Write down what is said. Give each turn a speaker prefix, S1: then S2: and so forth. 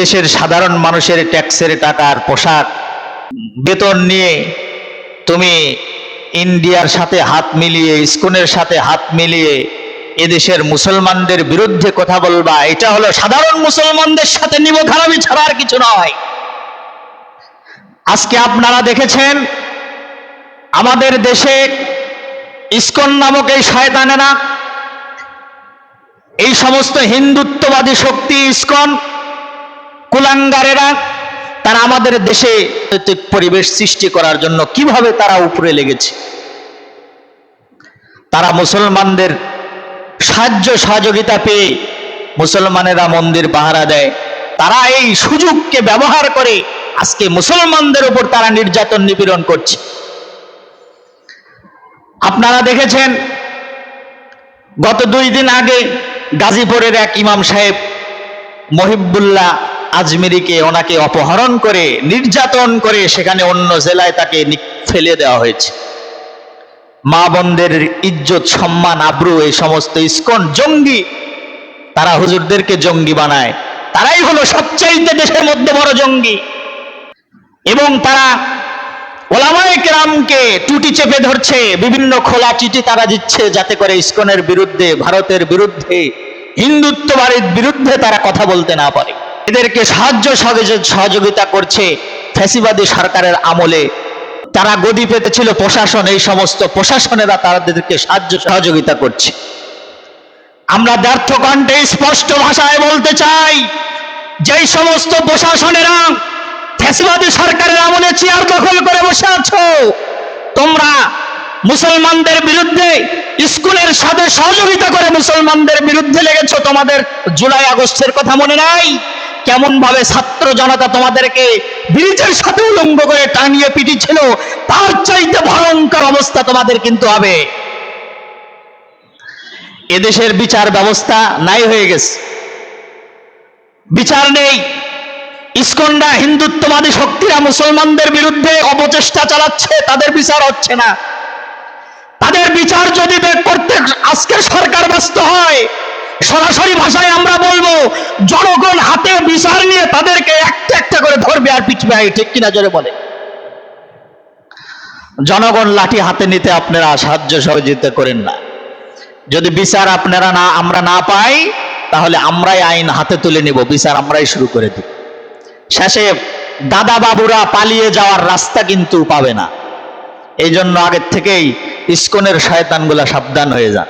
S1: দেশের সাধারণ মানুষের ট্যাক্সের টাকার পোশাক, বেতন নিয়ে তুমি ইন্ডিয়ার সাথে হাত মিলিয়ে ইস্কনের সাথে হাত মিলিয়ে এদেশের মুসলমানদের বিরুদ্ধে কথা বলবা, এটা হলো সাধারণ মুসলমানদের সাথে নিব খারাপি ছাড়া আর কিছু নয়। আজকে আপনারা দেখেছেন, আমাদের দেশে ইস্কন নামক এই শয়তানেরা, এই সমস্ত হিন্দুত্ববাদী শক্তি ইস্কন কুলাঙ্গারেরা, তারা আমাদের দেশে পরিবেশ সৃষ্টি করার জন্য কীভাবে তারা উপরে লেগেছে? তারা মুসলমানদের সাহায্য সহযোগিতা পেয়ে মুসলমানেরা মন্দির পাহারা দেয়। তারা এই সুযোগকে ব্যবহার করে আজকে মুসলমানদের উপর তারা নির্যাতন নিপীড়ন করছে। আপনারা দেখেছেন, গত দুই দিন আগে গাজীপুরের এক ইমাম সাহেব মহিবুল্লাহ আজমিরিকে ওনাকে অপহরণ করে, নির্যাতন করে সেখানে অন্য জেলায় তাকে ফেলে দেওয়া হয়েছে। মা বোনদের ইজ্জত, সম্মান, আব্রু, এই সমস্ত ইস্কন জঙ্গি, তারা হুজুরদেরকে জঙ্গি বানায়। তারাই হলো সবচাইতে দেশের মধ্যে বড় জঙ্গি। এবং তারা ওলামায়ে কেরামকে টুটি চেপে ধরছে, বিভিন্ন খোলা চিঠি তারা দিচ্ছে যাতে করে ইস্কনের বিরুদ্ধে, ভারতের বিরুদ্ধে, হিন্দুত্ববাদীর বিরুদ্ধে তারা কথা বলতে না পারে। এদেরকে সাহায্য সহযোগ- সহযোগিতা করছে ফ্যাসিবাদী সরকারের আমলে। তারা গদি পেতেছিল প্রশাসন, এই সমস্ত প্রশাসনেরা তাদেরকে সাহায্য সহযোগিতা করছে। আমরা ব্যর্থ কণ্ঠে স্পষ্ট ভাষায় বলতে চাই, যেই সমস্ত প্রশাসনেরা ফ্যাসিবাদী সরকারের আমলে চেয়ার দখল করে বসে আছো, তোমরা মুসলমানদের বিরুদ্ধে স্কুলের সাথে সহযোগিতা করে মুসলমানদের বিরুদ্ধে লেগেছো। তোমাদের জুলাই আগস্টের কথা মনে নাই? কেমন ভাবে ছাত্র জনতা তোমাদেরকে ব্রিজের সাথে উলঙ্গ করে টানিয়ে পিটিছিল, তার চাইতে ভয়ঙ্কর অবস্থা তোমাদের কিন্তু হবে। এদেশের বিচার ব্যবস্থা নাই হয়ে গেছে। বিচার নেই। ইস্কন্ডা হিন্দুত্ববাদী শক্তিরা মুসলমানদের বিরুদ্ধে অপচেষ্টা চালাচ্ছে, তাদের বিচার হচ্ছে না। তাদের বিচার যদি করতে আজকের সরকার ব্যস্ত হয়, সরাসরি ভাষায় আমরা বলব জনগণ হাতে বিচার নিয়ে তাদেরকে একটা একটা করে ধরবে আর এই ঠিক কিনা জোরে বলে? জনগণ লাঠি হাতে নিতে আপনারা সাহায্য সহযোগিতা করেন না। যদি বিচার আপনারা না, আমরা না পাই, তাহলে আমরাই আইন হাতে তুলে নিব, বিচার আমরাই শুরু করে দিব। শেষে দাদা বাবুরা পালিয়ে যাওয়ার রাস্তা কিন্তু পাবে না। এই জন্য আগের থেকেই ইস্কনের শয়তানগুলা সাবধান হয়ে যান।